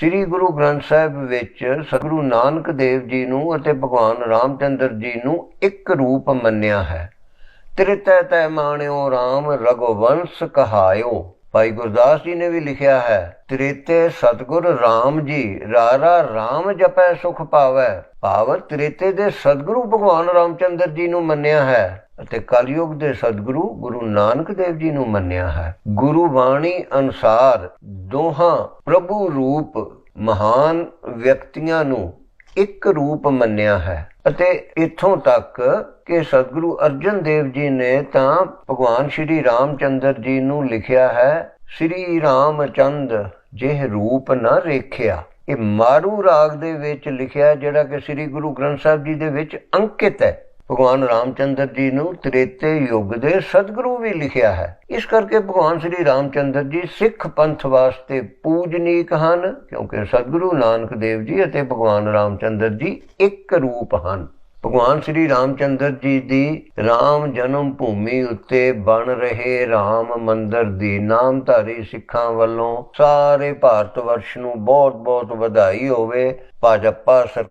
ਸ੍ਰੀ ਗੁਰੂ ਗ੍ਰੰਥ ਸਾਹਿਬ ਵਿੱਚ ਸਤਿਗੁਰੂ ਨਾਨਕ ਦੇਵ ਜੀ ਨੂੰ ਅਤੇ ਭਗਵਾਨ ਰਾਮਚੰਦਰ ਜੀ ਨੂੰ ਇੱਕ ਰੂਪ ਮੰਨਿਆ ਹੈ। ਤ੍ਰਿਤੈ ਤੈ ਮਾਣਿਓ RAM ਰਘੁਵੰਸ਼ ਕਹਾਇਓ। ਭਾਈ ਗੁਰਦਾਸ ਜੀ ਨੇ ਵੀ ਲਿਖਿਆ ਹੈ, ਤ੍ਰੇਤੇ ਸਤਗੁਰ RAM ਜੀ, ਰਾਰਾ RAM ਜਪੈ ਸੁਖ ਪਾਵੈ। ਭਾਵ ਤ੍ਰੇਤੇ ਦੇ ਸਤਗੁਰੂ ਭਗਵਾਨ ਰਾਮਚੰਦਰ ਜੀ ਨੂੰ ਮੰਨਿਆ ਹੈ। ਅਤੇ ਕਲਯੁਗ ਦੇ ਸਤਿਗੁਰੂ ਗੁਰੂ ਨਾਨਕ ਦੇਵ ਜੀ ਨੂੰ ਮੰਨਿਆ ਹੈ। ਗੁਰੂ ਬਾਣੀ ਅਨੁਸਾਰ ਦੋਹਾਂ ਪ੍ਰਭੂ ਰੂਪ ਮਹਾਨ ਵਿਅਕਤੀਆਂ ਨੂੰ ਇੱਕ ਰੂਪ ਮੰਨਿਆ ਹੈ ਅਤੇ ਇਥੋਂ ਤੱਕ ਕਿ ਸਤਿਗੁਰੂ ਅਰਜਨ ਦੇਵ ਜੀ ਨੇ ਤਾਂ ਭਗਵਾਨ ਸ਼੍ਰੀ ਰਾਮਚੰਦਰ ਜੀ ਨੂੰ ਲਿਖਿਆ ਹੈ, ਸ਼੍ਰੀ ਰਾਮਚੰਦ, ਜਿਹ ਰੂਪ ਨਾ ਰੇਖਿਆ। ਇਹ ਮਾਰੂ ਰਾਗ ਦੇ ਵਿੱਚ ਲਿਖਿਆ ਜਿਹੜਾ ਕਿ ਸ੍ਰੀ ਗੁਰੂ ਗ੍ਰੰਥ ਸਾਹਿਬ ਜੀ ਦੇ ਵਿੱਚ ਅੰਕਿਤ ਹੈ। ਭਗਵਾਨ ਰਾਮਚੰਦਰ ਜੀ ਨੂੰ ਤ੍ਰੇਤੇ ਯੁੱਗ ਦੇ ਸਤਿਗੁਰੂ ਵੀ ਲਿਖਿਆ ਹੈ। ਇਸ ਕਰਕੇ ਭਗਵਾਨ ਸ੍ਰੀ ਰਾਮਚੰਦਰ ਜੀ ਸਿੱਖ ਪੰਥ ਵਾਸਤੇ ਪੂਜਨੀਕ ਹਨ, ਕਿਉਂਕਿ ਸਤਿਗੁਰੂ ਨਾਨਕ ਦੇਵ ਜੀ ਅਤੇ ਭਗਵਾਨ ਰਾਮਚੰਦਰ ਜੀ ਇੱਕ ਰੂਪ ਹਨ। ਭਗਵਾਨ ਸ੍ਰੀ ਰਾਮਚੰਦਰ ਜੀ ਦੀ ਰਾਮ ਜਨਮ ਭੂਮੀ ਉੱਤੇ ਬਣ ਰਹੇ ਰਾਮ ਮੰਦਰ ਦੀ ਨਾਮਧਾਰੀ ਸਿੱਖਾਂ ਵੱਲੋਂ ਸਾਰੇ ਭਾਰਤ ਵਰਸ਼ ਨੂੰ ਬਹੁਤ ਬਹੁਤ ਵਧਾਈ ਹੋਵੇ। ਭਾਜਪਾ ਸਰ